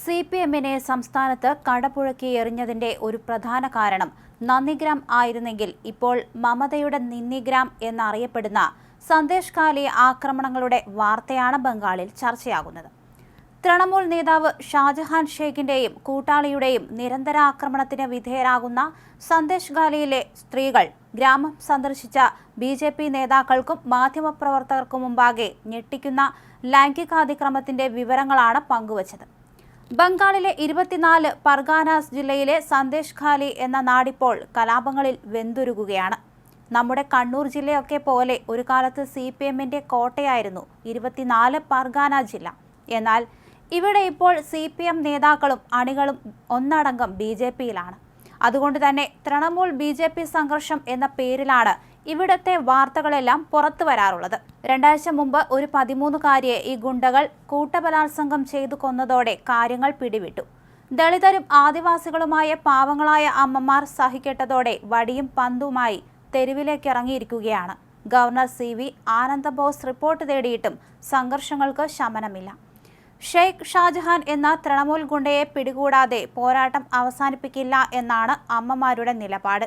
C P എമ്മിനെ സംസ്ഥാനത്ത് കടപുഴക്കി എറിഞ്ഞതിന്റെ ഒരു പ്രധാന കാരണം നന്ദിഗ്രാം ആയിരുന്നെങ്കിൽ ഇപ്പോൾ മമതയുടെ നിന്നിഗ്രാം എന്നറിയപ്പെടുന്ന സന്ദേശ് കാലി ആക്രമണങ്ങളുടെ വാർത്തയാണ് ബംഗാളിൽ ചർച്ചയാകുന്നത്. തൃണമൂൽ നേതാവ് ഷാജഹാൻ ഷേഖിന്റെയും കൂട്ടാളിയുടെയും നിരന്തര ആക്രമണത്തിന് വിധേയരാകുന്ന സന്ദേശ് ഗാലിയിലെ സ്ത്രീകൾ ഗ്രാമം സന്ദർശിച്ച ബി ജെ പി നേതാക്കൾക്കും മാധ്യമപ്രവർത്തകർക്കും മുമ്പാകെ ഞെട്ടിക്കുന്ന ലൈംഗികാതിക്രമത്തിന്റെ വിവരങ്ങളാണ് പങ്കുവച്ചത്. ബംഗാളിലെ ഇരുപത്തിനാല് പർഗാനാസ് ജില്ലയിലെ സന്ദേശ് ഖാലി എന്ന നാടിപ്പോൾ കലാപങ്ങളിൽ വെന്തുരുകുകയാണ്. നമ്മുടെ കണ്ണൂർ ജില്ലയൊക്കെ പോലെ ഒരു കാലത്ത് സി പി എമ്മിന്റെ കോട്ടയായിരുന്നു ഇരുപത്തിനാല് പർഗാന ജില്ല. എന്നാൽ ഇവിടെ ഇപ്പോൾ സി പി എം നേതാക്കളും അണികളും ഒന്നടങ്കം ബി ജെ പിയിലാണ്. അതുകൊണ്ട് തന്നെ തൃണമൂൽ ബി ജെ പി സംഘർഷം എന്ന പേരിലാണ് ഇവിടുത്തെ വാർത്തകളെല്ലാം പുറത്തു വരാറുള്ളത്. രണ്ടാഴ്ച മുമ്പ് ഒരു പതിമൂന്നുകാരിയെ ഈ ഗുണ്ടകൾ കൂട്ടബലാത്സംഗം ചെയ്തു കൊന്നതോടെ കാര്യങ്ങൾ പിടിവിട്ടു. ദളിതരും ആദിവാസികളുമായ പാവങ്ങളായ അമ്മമാർ സഹിക്കെട്ടതോടെ വടിയും പന്തുമായി തെരുവിലേക്ക് ഇറങ്ങിയിരിക്കുകയാണ് governor C V Ananda Bose report തേടിയിട്ടും സംഘർഷങ്ങൾക്ക് ശമനമില്ല. ഷെയ്ഖ് ഷാജഹാൻ എന്ന തൃണമൂൽ ഗുണ്ടയെ പിടികൂടാതെ പോരാട്ടം അവസാനിപ്പിക്കില്ല എന്നാണ് അമ്മമാരുടെ നിലപാട്.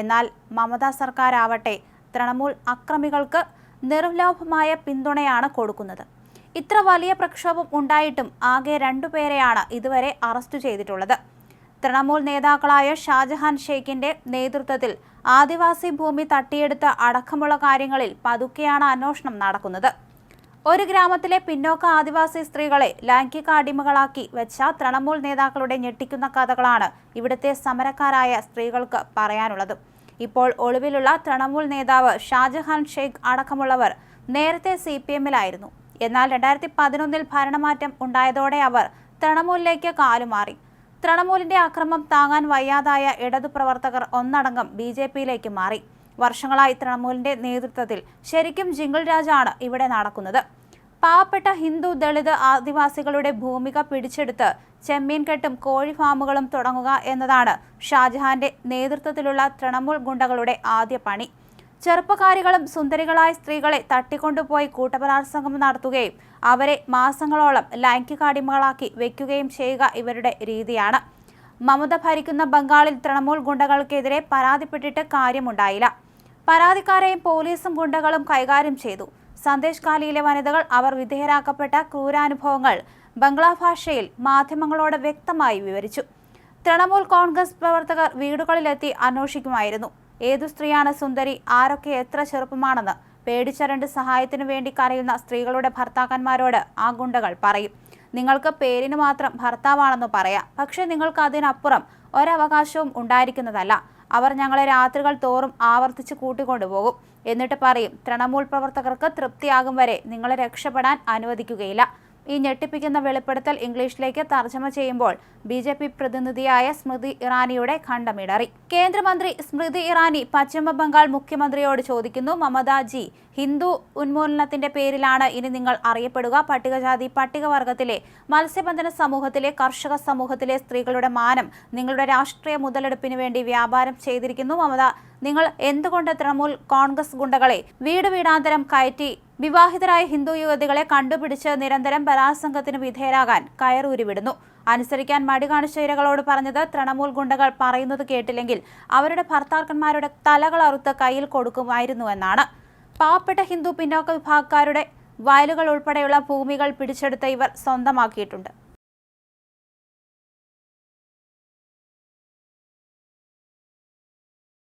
എന്നാൽ മമതാ സർക്കാരാവട്ടെ തൃണമൂൽ അക്രമികൾക്ക് നിർലോഭമായ പിന്തുണയാണ് കൊടുക്കുന്നത്. ഇത്ര വലിയ പ്രക്ഷോഭം ഉണ്ടായിട്ടും ആകെ രണ്ടുപേരെയാണ് ഇതുവരെ അറസ്റ്റ് ചെയ്തിട്ടുള്ളത്. തൃണമൂൽ നേതാക്കളായ ഷാജഹാൻ ഷെയ്ഖിന്റെ നേതൃത്വത്തിൽ ആദിവാസി ഭൂമി തട്ടിയെടുത്ത അടക്കമുള്ള കാര്യങ്ങളിൽ പതുക്കെയാണ് അന്വേഷണം നടക്കുന്നത്. ഒരു ഗ്രാമത്തിലെ പിന്നോക്ക ആദിവാസി സ്ത്രീകളെ ലൈംഗിക അടിമകളാക്കി വെച്ച തൃണമൂൽ നേതാക്കളുടെ ഞെട്ടിക്കുന്ന കഥകളാണ് ഇവിടുത്തെ സമരക്കാരായ സ്ത്രീകൾക്ക് പറയാനുള്ളത്. ഇപ്പോൾ ഒളിവിലുള്ള തൃണമൂൽ നേതാവ് ഷാജഹാൻ ഷെയ്ഖ് അടക്കമുള്ളവർ നേരത്തെ സി പി എമ്മിലായിരുന്നു. എന്നാൽ രണ്ടായിരത്തി പതിനൊന്നിൽ ഭരണമാറ്റം ഉണ്ടായതോടെ അവർ തൃണമൂലിലേക്ക് കാലുമാറി. തൃണമൂലിന്റെ അക്രമം താങ്ങാൻ വയ്യാതായ ഇടതു പ്രവർത്തകർ ഒന്നടങ്കം ബി ജെ പിയിലേക്ക് മാറി. വർഷങ്ങളായി തൃണമൂലിന്റെ നേതൃത്വത്തിൽ ശരിക്കും ജിങ്കിൾ രാജാണ് ഇവിടെ നടക്കുന്നത്. പാവപ്പെട്ട ഹിന്ദു ദളിത് ആദിവാസികളുടെ ഭൂമിക പിടിച്ചെടുത്ത് ചെമ്മീൻകെട്ടും കോഴി ഫാമുകളും തുടങ്ങുക എന്നതാണ് ഷാജഹാന്റെ നേതൃത്വത്തിലുള്ള തൃണമൂൽ ഗുണ്ടകളുടെ ആദ്യ പണി. ചെറുപ്പക്കാരികളും സുന്ദരികളായ സ്ത്രീകളെ തട്ടിക്കൊണ്ടുപോയി കൂട്ടബലാത്സംഗം നടത്തുകയും അവരെ മാസങ്ങളോളം ലൈംഗികാടിമകളാക്കി വെക്കുകയും ചെയ്യുക ഇവരുടെ രീതിയാണ്. മമത ഭരിക്കുന്ന ബംഗാളിൽ തൃണമൂൽ ഗുണ്ടകൾക്കെതിരെ പരാതിപ്പെട്ടിട്ട് കാര്യമുണ്ടായില്ല. പരാതിക്കാരെയും പോലീസും ഗുണ്ടകളും കൈകാര്യം ചെയ്തു. സന്ദേശ് കാലിയിലെ വനിതകൾ അവർ വിധേയരാക്കപ്പെട്ട ക്രൂരാനുഭവങ്ങൾ ബംഗ്ലാ ഭാഷയിൽ മാധ്യമങ്ങളോട് വ്യക്തമായി വിവരിച്ചു. തൃണമൂൽ കോൺഗ്രസ് പ്രവർത്തകർ വീടുകളിലെത്തി അന്വേഷിക്കുമായിരുന്നു. ഏതു സ്ത്രീയാണ് സുന്ദരി? ആരൊക്കെ എത്ര ചെറുപ്പമാണെന്ന് പേടിച്ചരണ്ട് സഹായത്തിനു വേണ്ടി കരയുന്ന സ്ത്രീകളുടെ ഭർത്താക്കന്മാരോട് ആ ഗുണ്ടകൾ പറയും. നിങ്ങൾക്ക് പേരിന് മാത്രം ഭർത്താവാണെന്ന് പറയാം. പക്ഷേ നിങ്ങൾക്ക് അതിനപ്പുറം ഒരവകാശവും ഉണ്ടായിരിക്കുന്നതല്ല. അവർ ഞങ്ങളെ രാത്രികൾ തോറും ആവർത്തിച്ച് കൂട്ടിക്കൊണ്ടുപോകും. എന്നിട്ട് പറയും തൃണമൂൽ പ്രവർത്തകർക്ക് തൃപ്തിയാകും വരെ നിങ്ങളെ രക്ഷപ്പെടാൻ അനുവദിക്കുകയില്ല. ഈ ഞെട്ടിപ്പിക്കുന്ന വെളിപ്പെടുത്തൽ ഇംഗ്ലീഷിലേക്ക് തർജമ ചെയ്യുമ്പോൾ ബി ജെ പി പ്രതിനിധിയായ സ്മൃതി ഇറാനിയുടെ ഖണ്ഡമിടറി. കേന്ദ്രമന്ത്രി സ്മൃതി ഇറാനി പശ്ചിമ ബംഗാൾ മുഖ്യമന്ത്രിയോട് ചോദിക്കുന്നു മമതാജി ഹിന്ദു ഉന്മൂലനത്തിന്റെ പേരിലാണ് ഇനി നിങ്ങൾ അറിയപ്പെടുക. പട്ടികജാതി പട്ടികവർഗത്തിലെ മത്സ്യബന്ധന സമൂഹത്തിലെ കർഷക സമൂഹത്തിലെ സ്ത്രീകളുടെ മാനം നിങ്ങളുടെ രാഷ്ട്രീയ മുതലെടുപ്പിന് വേണ്ടി വ്യാപാരം ചെയ്തിരിക്കുന്നു. മമത നിങ്ങൾ എന്തുകൊണ്ട് തൃണമൂൽ കോൺഗ്രസ് ഗുണ്ടകളെ വീട് വീടാന്തരം കയറ്റി വിവാഹിതരായ ഹിന്ദു യുവതികളെ കണ്ടുപിടിച്ച് നിരന്തരം ബലാത്സംഗത്തിന് വിധേയരാകാൻ കയറൂരിവിടുന്നു അനുസരിക്കാൻ മടി കാണിച്ച ഇരകളോട് പറഞ്ഞത് തൃണമൂൽ ഗുണ്ടകൾ പറയുന്നത് കേട്ടില്ലെങ്കിൽ അവരുടെ ഭർത്താക്കന്മാരുടെ തലകൾ അറുത്ത് കയ്യിൽ കൊടുക്കുമായിരുന്നുവെന്നാണ് പാവപ്പെട്ട ഹിന്ദു പിന്നോക്ക വിഭാഗക്കാരുടെ വയലുകൾ ഉൾപ്പെടെയുള്ള ഭൂമികൾ പിടിച്ചെടുത്ത ഇവർ സ്വന്തമാക്കിയിട്ടുണ്ട്.